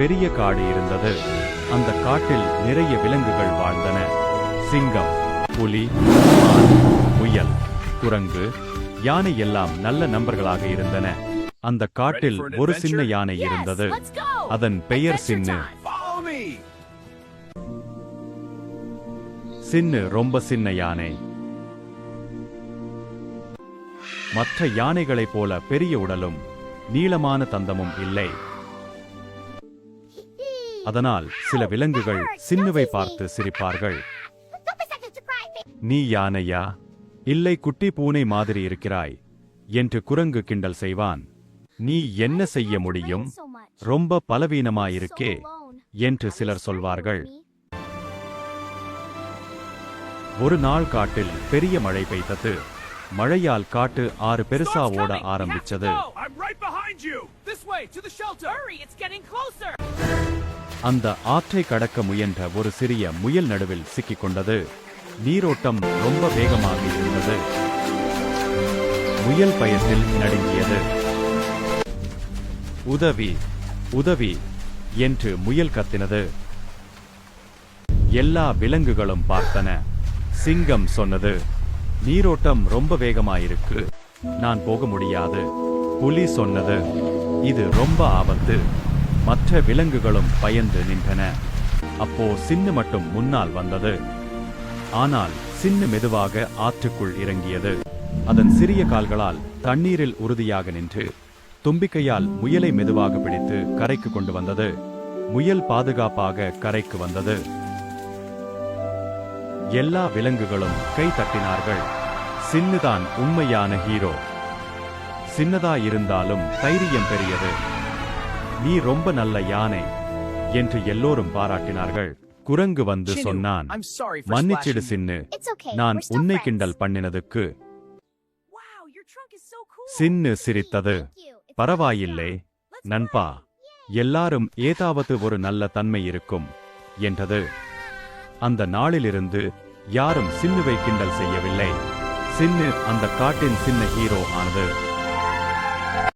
பெரிய காடு இருந்தது. அந்த காட்டில் நிறைய விலங்குகள் வாழ்ந்தன. சிங்கம் புலி மான் முயல் குரங்கு யானை எல்லாம் நல்ல நண்பர்களாக இருந்தன. அந்த காட்டில் ஒரு? சின்ன யானை இருந்தது. அதன் பெயர் சின்னு! சின்னு ரொம்ப சின்ன யானை. மற்ற யானைகளைப் போல பெரிய உடலும் நீளமான தந்தமும் இல்லை. அதனால் சில விலங்குகள் சின்னுவை பார்த்து சிரிப்பார்கள். நீ யானையா? இல்லை குட்டி பூனை மாதிரி இருக்கிறாய் என்று குரங்கு கிண்டல் செய்வான். நீ என்ன செய்ய முடியும். ரொம்ப பலவீனமாயிருக்கே. என்று சிலர் சொல்வார்கள். ஒரு நாள் காட்டில் பெரிய மழை பெய்தது. மழையால் காட்டு ஆறு பெருசா ஓட ஆரம்பிச்சது. அந்த ஆற்றை கடக்க முயன்ற ஒரு சிறிய முயல் நடுவில் சிக்கிக் கொண்டது நீரோட்டம் ரொம்ப வேகமாக இருந்தது. முயல் பயத்தில் நடுங்கியது. உதவி உதவி என்று முயல் கத்தினது. எல்லா விலங்குகளும் பார்த்தன. சிங்கம் சொன்னது நீரோட்டம் ரொம்ப வேகமாயிருக்கு. நான் போக முடியாது. புலி சொன்னது இது ரொம்ப ஆபத்து. மற்ற விலங்குகளும் பயந்து நின்றன. அப்போ சின்னு மட்டும் முன்னால் வந்தது. ஆனால் சின்னு மெதுவாக ஆற்றுக்குள் இறங்கியது. அதன் சிறிய கால்களால் தண்ணீரில் உறுதியாக நின்று தும்பிக்கையால் முயலை மெதுவாக பிடித்து கரைக்கு கொண்டு வந்தது. முயல் பாதுகாப்பாக கரைக்கு வந்தது. எல்லா விலங்குகளும் கை தட்டினார்கள். சின்னுதான் உண்மையான ஹீரோ. சின்னதா இருந்தாலும் தைரியம் பெரியது. நீ ரொம்ப நல்ல யானை என்று எல்லோரும் பாராட்டினார்கள் குரங்கு வந்து சொன்னான் மன்னிச்சிடு. சின்னு. நான் உன்னை. கிண்டல் பண்ணினதுக்கு. சின்னு சிரித்தது பரவாயில்லை நண்பா எல்லாரும் ஏதாவது ஒரு நல்ல தன்மை இருக்கும் என்றது அந்த நாளிலிருந்து யாரும் சின்னுவை கிண்டல் செய்யவில்லை சின்னு அந்த காட்டின் சின்ன ஹீரோ ஆனது